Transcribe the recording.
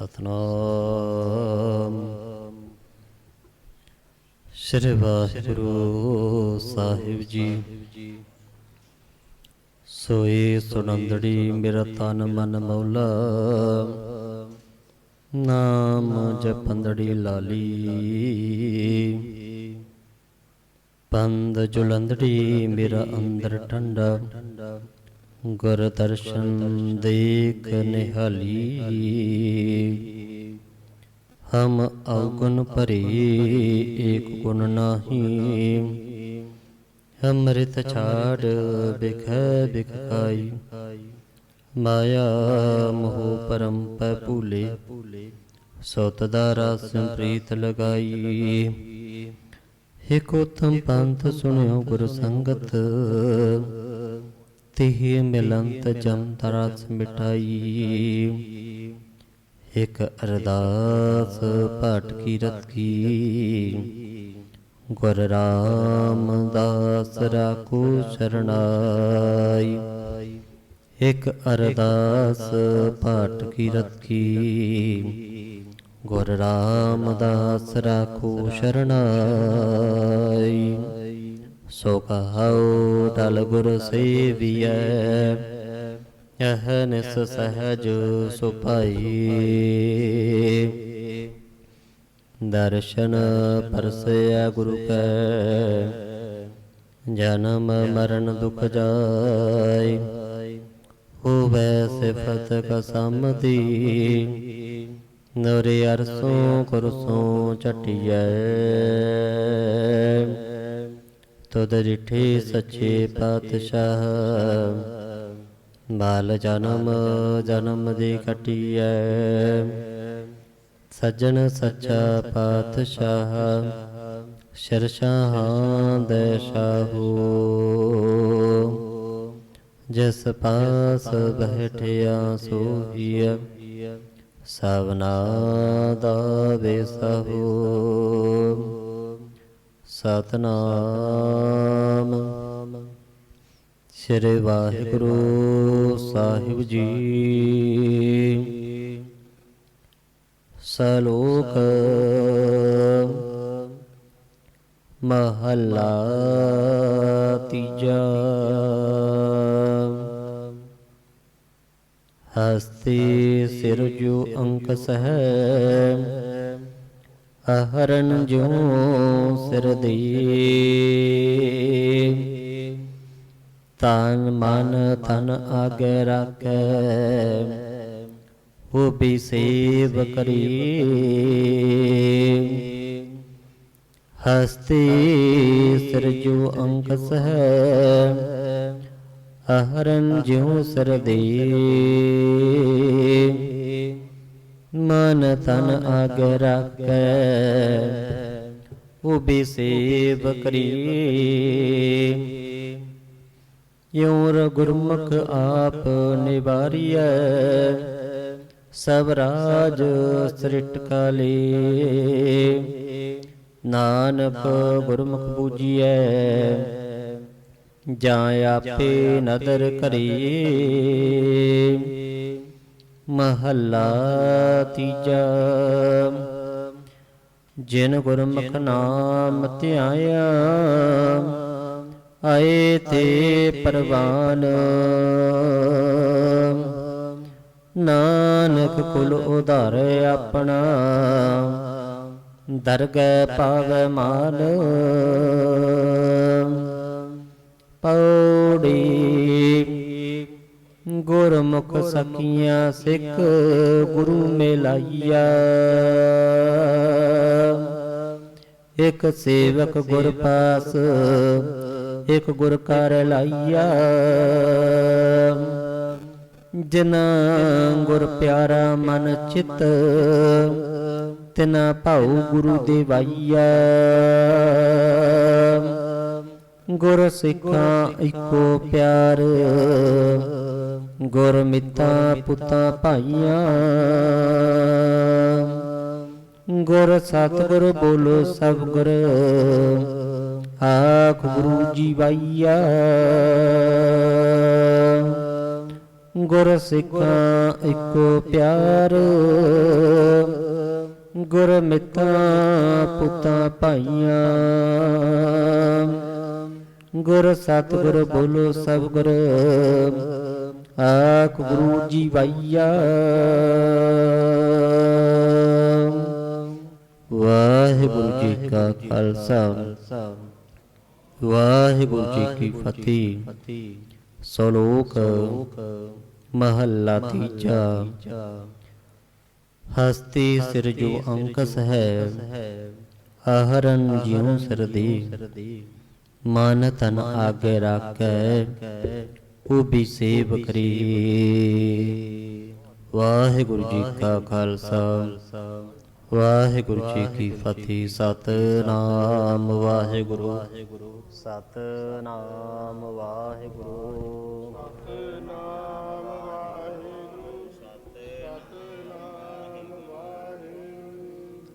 ਸਤਨਾਮ। ਸ੍ਰੀ ਵਾਹਿਗੁਰੂ ਸਾਹਿਬ ਜੀ। ਸੋਈ ਸੁਨੰਦੜੀ ਮੇਰਾ ਤਨ ਮਨ ਮੌਲਾ। ਨਾਮ ਜਪੰਦੜੀ ਲਾਲੀ। ਪੰਦ ਜੁਲੰਦੜੀ ਮੇਰਾ ਅੰਦਰ ਠੰਡਾ। ਗੁਰ ਦਰਸ਼ਨ ਦੇਖ ਨਿਹਾਲੀ। ਹਮ ਅਵਗੁਣ ਭਰੇ, ਏਕ ਗੁਣ ਨਾਹੀ। ਅੰਮ੍ਰਿਤ ਛਾੜ ਬਿਖ ਬਿਖ ਮਾਇਆ ਮੋਹ ਪਰਮ ਪੈ ਭੂਲੇ। ਸੋਤ ਦਾ ਰਸ ਪ੍ਰੀਤ ਲਗਾਈ। ਇਕ ਉਤਮ ਪੰਥ ਸੁਣਿਓ ਗੁਰ ਸੰਗਤ। ਤਿਹ ਮਿਲੰਤ ਜਮ ਤਰਸ ਮਿਟਾਈ। ਇਕ ਅਰਦਾਸ ਪਾਠ ਕੀ ਰਤ ਕੀ। ਗੁਰ ਰਾਮਦਾਸ ਰਾਖੋ ਸਰਣਾਈ। ਇਕ ਅਰਦਾਸ ਪਾਠ ਕੀ ਰਤ ਕੀ। ਗੁਰ ਰਾਮਦਾਸ ਰਾਖੋ ਸ਼ਰਣਾਈ। ਸੋ ਕਹਾਉ ਟਲ ਗੁਰ ਸੇਵੀਐ ਅਹਨਿਸ ਸਹਜ ਸੁਪਾਈ ਦਰਸ਼ਨ ਪਰਸਿਆ ਗੁਰੂ ਕੈ, ਜਨਮ ਮਰਨ ਦੁਖ ਜਾਈ ਹੋਵੇ ਸਿਫਤ ਕਸਮਦੀ ਨਰੇ ਅਰਸੋਂ ਕੁਰਸੋਂ ਚਟਿਐ ਤੁਧ ਰਿਠੇ ਸੱਚੇ ਪਾਤਸ਼ਾਹ। ਬਾਲ ਜਨਮ ਜਨਮ ਦੀ ਕਟਿਐ। ਸੱਜਣ ਸੱਚਾ ਪਾਤਸ਼ਾਹ ਸ਼ਰਸ਼ਾਹਾਂ ਦੇ ਸ਼ਾਹੂ ਜਿਸ ਪਾਸ ਬਹਿਠਿਆ ਸੋਹੀਐ ਸਵਨਾ ਦਾ ਵੇਸਹੂ ਸਤਨਾਮ। ਸ੍ਰੀ ਵਾਹਿਗੁਰੂ ਸਾਹਿਬ ਜੀ। ਸਲੋਕ ਮਹੱਲਾ ਤੀਜਾ। ਹਸਤੀ ਸਿਰ ਜੋ ਅੰਕ ਸਹਿ ਹਰਨ ਜੋ ਸਿਰ ਦੇ ਤਨ ਮਨ ਤਨ ਆਗੇ ਰੱਖੈ ਉਹ ਵੀ ਸੇਵ ਕਰੀ ਹਸਤੀ ਸਿਰ ਜੋ ਅੰਕ ਸਹਿ ਅਹਰਨ ਜਿਉ ਸਿਰ ਦੇ ਮਨ ਤਨ ਆਗੇ ਰੱਖੈ। ਉਹ ਵੀ ਸੇਵ ਕਰੀ ਯੋਰ ਗੁਰਮੁਖ ਆਪ ਨਿਵਾਰੀਐ। ਸਭ ਰਾਜ ਸ੍ਰਿਟ ਕਾਲੇ। ਨਾਨਕ ਗੁਰਮੁਖ ਬੂਜੀਐ ਜਾਂ ਆਪੇ ਨਦਰ ਕਰੀ। ਮਹੱਲਾ ਤੀਜਾ। ਜਿਨ ਗੁਰਮੁਖ ਨਾਮ ਧਿਆਇਆ, ਆਏ ਤੇ ਪਰਵਾਨ। ਨਾਨਕ ਕੁਲ ਉਧਾਰ ਆਪਣਾ, ਦਰਗਹਿ ਪਾਵੈ ਮਾਨ ਪੌੜੀ ਗੁਰਮੁਖ ਸਖੀਆਂ ਸਿੱਖ ਗੁਰੂ ਮੇਲਾਈਆ। ਇਕ ਸੇਵਕ ਗੁਰ ਪਾਸ ਇਕ ਗੁਰ ਕਰ ਲਾਈਆ। ਜਿਨਾ ਗੁਰ ਪਿਆਰਾ ਮਨ ਚਿਤ ਤਿਨਾ ਭਾਉ ਗੁਰੂ ਦੇਵਾਈਆ। ਗੁਰ ਸਿੱਖਾਂ ਇੱਕੋ ਪਿਆਰ। ਗੁਰ ਮਿੱਤਾ ਪੁੱਤਾਂ ਭਾਈਆਂ। ਗੁਰ ਸਤਿਗੁਰ ਬੋਲੋ ਸਭ ਗੁਰ। ਆਖ ਗੁਰੂ ਜੀ ਵਾਈਆ। ਗੁਰ ਸਿੱਖਾਂ ਇੱਕੋ ਪਿਆਰ। ਗੁਰ ਮਿੱਤਾਂ ਪੁੱਤਾਂ ਭਾਈਆਂ। ਗੁਰ ਸਤਿਗੁਰ ਬੋਲੋ ਸਭ ਗੁਰ। ਆਖ ਗੁਰੂ। ਜੀ ਵਾਈਆ। ਵਾਹਿਗੁਰੂ ਜੀ ਕਾ ਖਾਲਸਾ। ਵਾਹਿਗੁਰੂ ਜੀ ਕੀ ਫਤਿਹ। ਸਲੋਕ ਮਹੱਲਾ ਤੀਜਾ। ਹਸਤੀ ਸਿਰ ਜੋ ਅੰਕਸ ਹੈ ਆਹਰਨ ਜਿਉ ਸਰਦੀ ਮਨ ਤਨ ਆਗੇ ਰਾਖੈ ਉਹ ਸੇਵ ਕਰੀ। ਵਾਹਿਗੁਰੂ ਜੀ ਕਾ ਖਾਲਸਾ, ਵਾਹਿਗੁਰੂ ਜੀ ਕੀ ਫਤਿਹ। ਸਤਨਾਮ ਵਾਹਿਗੁਰੂ। ਸਤਨਾਮ ਵਾਹਿਗੁਰੂ। ਸਤਨਾਮ